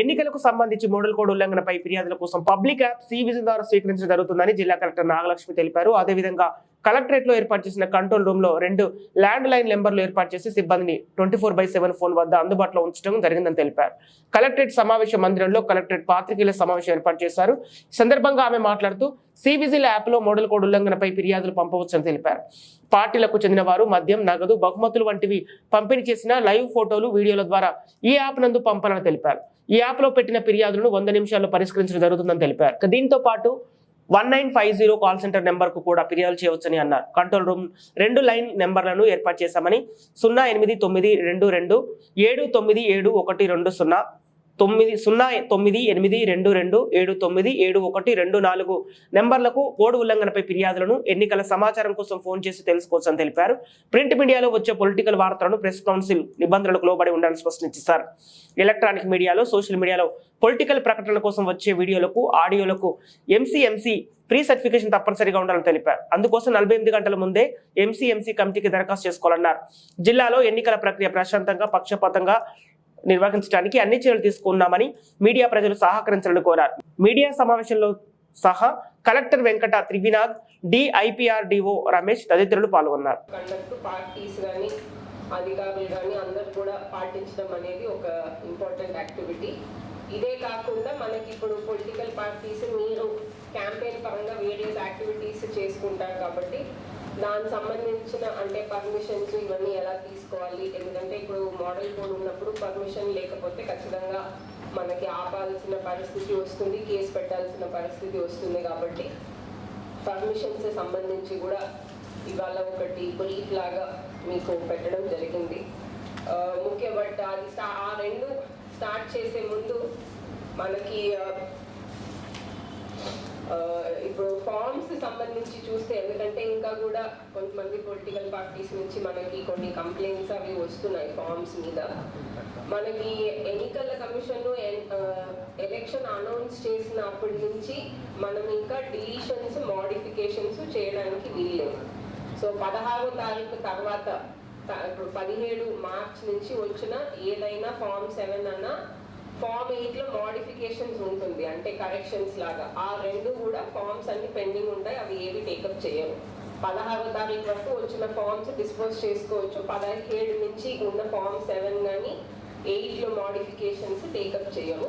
ఎన్నికలకు సంబంధించి model code ఉల్లంఘనపై ఫిర్యాదుల కోసం పబ్లిక్ యాప్ సి విజిల్ ద్వారా స్వీకరించడం జరుగుతుందని జిల్లా కలెక్టర్ నాగలక్ష్మి తెలిపారు. అదేవిధంగా కలెక్టరేట్లో ఏర్పాటు చేసిన కంట్రోల్ రూమ్లో రెండు ల్యాండ్ లైన్ నెంబర్లు ఏర్పాటు చేసి సిబ్బందిని twenty four by seven phone వద్ద అందుబాటులో ఉంచడం జరిగిందని తెలిపారు. కలెక్టరేట్ సమావేశ మందిరంలో కలెక్టరేట్ పాత్రికేయుల సమావేశం ఏర్పాటు చేశారు. సందర్భంగా ఆమె మాట్లాడుతూ సివిజిల్ యాప్లో యాప్లో మోడల్ కోడ్ ఉల్లంఘనపై ఫిర్యాదులు పంపవచ్చని తెలిపారు. పార్టీలకు చెందిన వారు మద్యం నగదు బహుమతులు వంటివి పంపిణీ చేసిన లైవ్ ఫోటోలు వీడియోల ద్వారా ఈ యాప్ నందు పంపాలని తెలిపారు. ఈ యాప్లో పెట్టిన ఫిర్యాదులను వంద నిమిషాల్లో పరిష్కరించడం జరుగుతుందని తెలిపారు. దీంతో పాటు one nine five zero call centre నెంబర్కు కూడా ఫిర్యాదు చేయవచ్చని అన్నారు. కంట్రోల్ రూమ్ రెండు లైన్ నెంబర్లను ఏర్పాటు చేశామని సున్నా ఎనిమిది తొమ్మిది రెండు రెండు ఏడు తొమ్మిది ఏడు ఒకటి రెండు సున్నా తొమ్మిది సున్నా తొమ్మిది ఎనిమిది రెండు రెండు ఏడు తొమ్మిది ఏడు ఒకటి రెండు నాలుగు నెంబర్లకు కోడ్ ఉల్లంఘనపై ఫిర్యాదులను ఎన్నికల సమాచారం కోసం ఫోన్ చేసి తెలుసుకోవచ్చని తెలిపారు. ప్రింట్ మీడియాలో వచ్చే పొలిటికల్ వార్తలను ప్రెస్ కౌన్సిల్ నిబంధనలకు లోబడి ఉండాలని స్పష్టించారు ఎలక్ట్రానిక్ మీడియాలో సోషల్ మీడియాలో పొలిటికల్ ప్రకటనల కోసం వచ్చే వీడియోలకు ఆడియోలకు ఎంసీఎంసీ ప్రీ సర్టిఫికేషన్ తప్పనిసరిగా ఉండాలని తెలిపారు. అందుకోసం నలభై ఎనిమిది గంటల ముందే ఎంసీఎంసీ కమిటీకి దరఖాస్తు చేసుకోవాలన్నారు. జిల్లాలో ఎన్నికల ప్రక్రియ ప్రశాంతంగా పక్షపాతంగా నిర్వహించడానికి అన్ని చర్యలు తీసుకున్నామని మీడియా ప్రజలు సహకరించాలని కోరారు. మీడియా సమావేశంలో సహా కలెక్టర్ వెంకట త్రివినాథ్ డిఐపిఆర్డిఓ రమేష్ తదితరులు పాల్గొన్నారు. పార్టీస్ కానీ అధికారులు కానీ అందరు కూడా పాటించడం అనేది ఒక ఇంపార్టెంట్ యాక్టివిటీ ఇదే కాకుండా మనకి ఇప్పుడు పొలిటికల్ పార్టీస్ మీరు క్యాంపెయిన్ పరంగా వేరియస్ యాక్టివిటీస్ చేసుకుంటారు కాబట్టి దానికి సంబంధించిన అంటే పర్మిషన్స్ ఇవన్నీ ఎలా తీసుకోవాలి? ఎందుకంటే ఇప్పుడు మోడల్ కోడ్ ఉన్నప్పుడు పర్మిషన్ లేకపోతే ఖచ్చితంగా మనకి ఆపాల్సిన పరిస్థితి వస్తుంది కేసు పెట్టాల్సిన పరిస్థితి వస్తుంది కాబట్టి పర్మిషన్స్ సంబంధించి కూడా ఇవాళ ఒకటి బ్రీఫ్ లాగా మీకు పెట్టడం జరిగింది. ముఖ్య బట్ అది ఆ రెండు స్టార్ట్ చేసే ముందు మనకి ఫార్మ్స్ సంబంధించి చూస్తే ఎందుకంటే ఇంకా కూడా కొంతమంది పొలిటికల్ పార్టీస్ నుంచి మనకి కొన్ని కంప్లైంట్స్ అవి వస్తున్నాయి ఫార్మ్స్ మీద. మనకి ఎన్నికల కమిషన్ ఎలక్షన్ అనౌన్స్ చేసినప్పటి నుంచి మనం ఇంకా డిలీషన్స్ మోడిఫికేషన్స్ చేయడానికి వీల్లేదు. సో పదహారో తారీఖు తర్వాత ఇప్పుడు పదిహేడు మార్చ్ నుంచి వచ్చిన ఏదైనా ఫామ్ సెవెన్ అన్నా ఫామ్ ఎయిట్లో మోడిఫికేషన్స్ ఉంటుంది. అంటే కరెక్షన్స్ లాగా. ఆ రెండు కూడా ఫామ్స్ అన్ని పెండింగ్ ఉంటాయి. అవి ఏవి టేకప్ చేయవు. పదహారో తారీఖు వరకు వచ్చిన ఫామ్స్ డిస్పోజ్ చేసుకోవచ్చు. పదహేడు నుంచి ఉన్న ఫామ్ సెవెన్ కానీ ఎయిట్లో మోడిఫికేషన్స్ టేకప్ చేయము